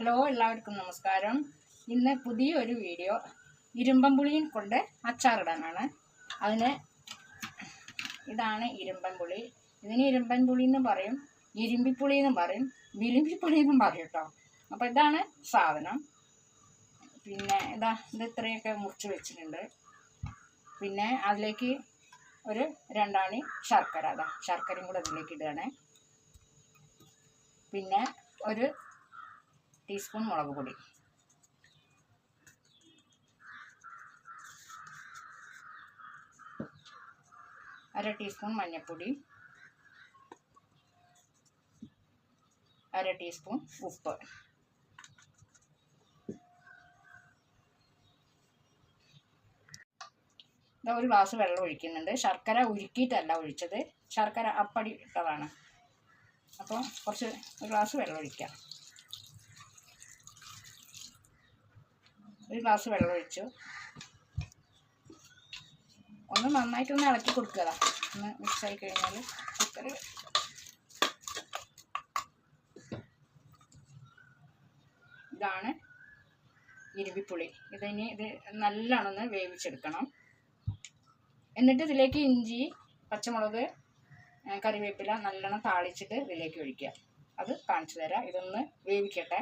Hello എല്ലാവർക്കും നമസ്കാരം. ഇന്ന് പുതിയൊരു വീഡിയോ ഇരുമ്പം പുളിയും കൊണ്ട് അച്ചാറിടാനാണ്. അതിന് ഇതാണ് ഇരുമ്പൻ പുളി. ഇതിന് ഇരുമ്പൻ പുളി എന്ന് പറയും ഇരുമ്പിപ്പുളി എന്നും പറയും വിലിമ്പിപ്പുളി എന്നും പറയും കേട്ടോ. അപ്പോൾ ഇതാണ് സാധനം. പിന്നെ ഇതാ ഇത് ഇത്രയൊക്കെ മുറിച്ച് വെച്ചിട്ടുണ്ട്. പിന്നെ അതിലേക്ക് ഒരു രണ്ടാണി ശർക്കര. അതാ ശർക്കരയും കൂടെ അതിലേക്ക് ഇടുകയാണ്. പിന്നെ ഒരു ടീസ്പൂൺ മുളക് പൊടി. അര ടീസ്പൂൺ മഞ്ഞൾപ്പൊടി അര ടീസ്പൂൺ ഉപ്പ്. ഒരു ഗ്ലാസ് വെള്ളം ഒഴിക്കുന്നുണ്ട്. ശർക്കര ഉരുക്കിയിട്ടല്ല ഒഴിച്ചത്. ശർക്കര അപ്പടി ഇട്ടതാണ്. അപ്പോൾ കുറച്ച് ഒരു ഗ്ലാസ് വെള്ളം ഒഴിക്കാം. ഒരു ഗ്ലാസ് വെള്ളം ഒഴിച്ചു. ഒന്ന് നന്നായിട്ടൊന്ന് ഇളക്കി കൊടുക്കുക ഒന്ന് മിക്സായി കഴിഞ്ഞാൽ കുക്കർ ഇതാണ് ഇരുമ്പിപ്പുളി ഇതിനി ഇത് നല്ലോണമെന്ന് വേവിച്ചെടുക്കണം. എന്നിട്ട് ഇതിലേക്ക് ഇഞ്ചി പച്ചമുളക് കറിവേപ്പില നല്ലോണം താളിച്ചിട്ട് ഇതിലേക്ക് ഒഴിക്കുക. അത് കാണിച്ചു തരാം. ഇതൊന്ന് വേവിക്കട്ടെ.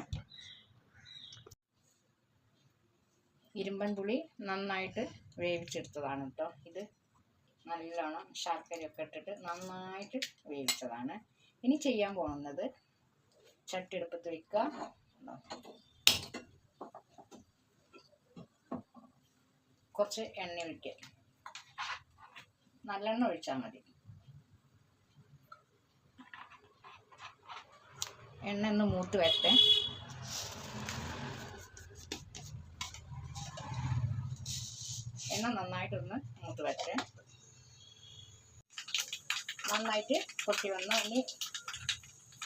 ഇരുമ്പൻ പുളി നന്നായിട്ട് വേവിച്ചെടുത്തതാണ് കേട്ടോ. ഇത് നല്ലോണം ശർക്കരയൊക്കെ ഇട്ടിട്ട് നന്നായിട്ട് വേവിച്ചതാണ്. ഇനി ചെയ്യാൻ പോകുന്നത് ചട്ടിയെടുപ്പത്ത് വയ്ക്കുക കുറച്ച് എണ്ണ ഒഴിക്കുക. നല്ലെണ്ണ ഒഴിച്ചാൽ മതി. എണ്ണ ഒന്ന് മൂത്ത് വരട്ടെ. എണ്ണ നന്നായിട്ടൊന്ന് മൂത്ത് വരട്ടെ. നന്നായിട്ട് പൊട്ടി വന്നു. ഇനി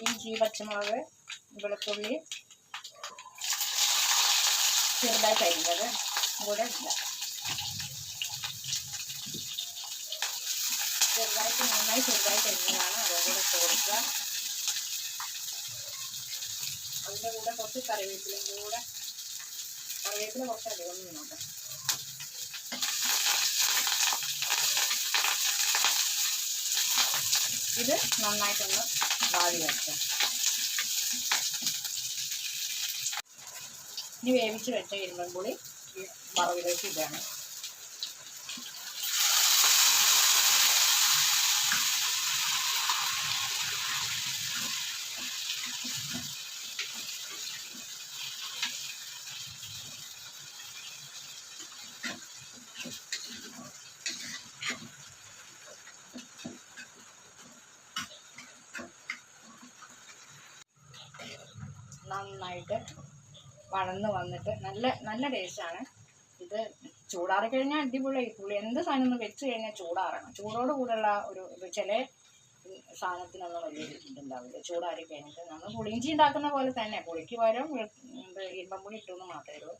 ഇഞ്ചി പച്ചമുളക് വെളുത്തുള്ളി ചെറുതായിട്ട് അരിഞ്ഞത് കൂടെ ചെറുതായിട്ട് നന്നായി ചെറുതായിട്ട് അരിഞ്ഞതാണ് അതുകൂടെ കൊടുക്കുക. അതിന്റെ കൂടെ കുറച്ച് കറിവേപ്പിലയും കൂടെ. കറിവേപ്പില കുറച്ച് അധികം നിന്നോട്ടെ ഇത് നന്നായിട്ടൊന്ന് വാടി വെക്കാം ഇനി വേവിച്ച് വെച്ച ഇരുമ്പൻ പുളി ഈ വറവിലേക്ക് ഇടാണ്. നന്നായിട്ട് വളർന്ന് വന്നിട്ട് നല്ല നല്ല ടേസ്റ്റാണ് ഇത് ചൂടാറി കഴിഞ്ഞാൽ അടിപൊളി. പുളി എന്ത് സാധനം ഒന്ന് വെച്ച് കഴിഞ്ഞാൽ ചൂടാറണം. ചൂടോട് കൂടെയുള്ള ഒരു ചില സാധനത്തിനൊന്നും വലിയ ഇതുണ്ടാവില്ല. ചൂടാറി കഴിഞ്ഞിട്ട് നമ്മൾ പുളിയിഞ്ചി ഉണ്ടാക്കുന്ന പോലെ തന്നെ. പുളിക്ക് പകരം ഇരുമ്പം പുളി ഇട്ടു എന്ന് മാത്രമേ ഉള്ളൂ.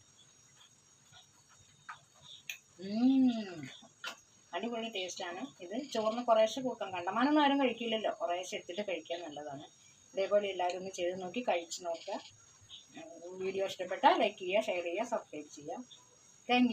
അടിപൊളി ടേസ്റ്റാണ് ഇത് ചോറിന് കുറേശ്ശെ കൂട്ടാം കണ്ടമാനൊന്നും ആരും കഴിക്കില്ലല്ലോ. കുറേശ്ശെ എടുത്തിട്ട് കഴിക്കാൻ നല്ലതാണ്. ഇതേപോലെ എല്ലാവരും ഒന്ന് ചെയ്ത് നോക്കി കഴിച്ച് നോക്കുക. വീഡിയോ ഇഷ്ടപ്പെട്ടാൽ ലൈക്ക് ചെയ്യുക ഷെയർ ചെയ്യുക സബ്സ്ക്രൈബ് ചെയ്യുക. താങ്ക്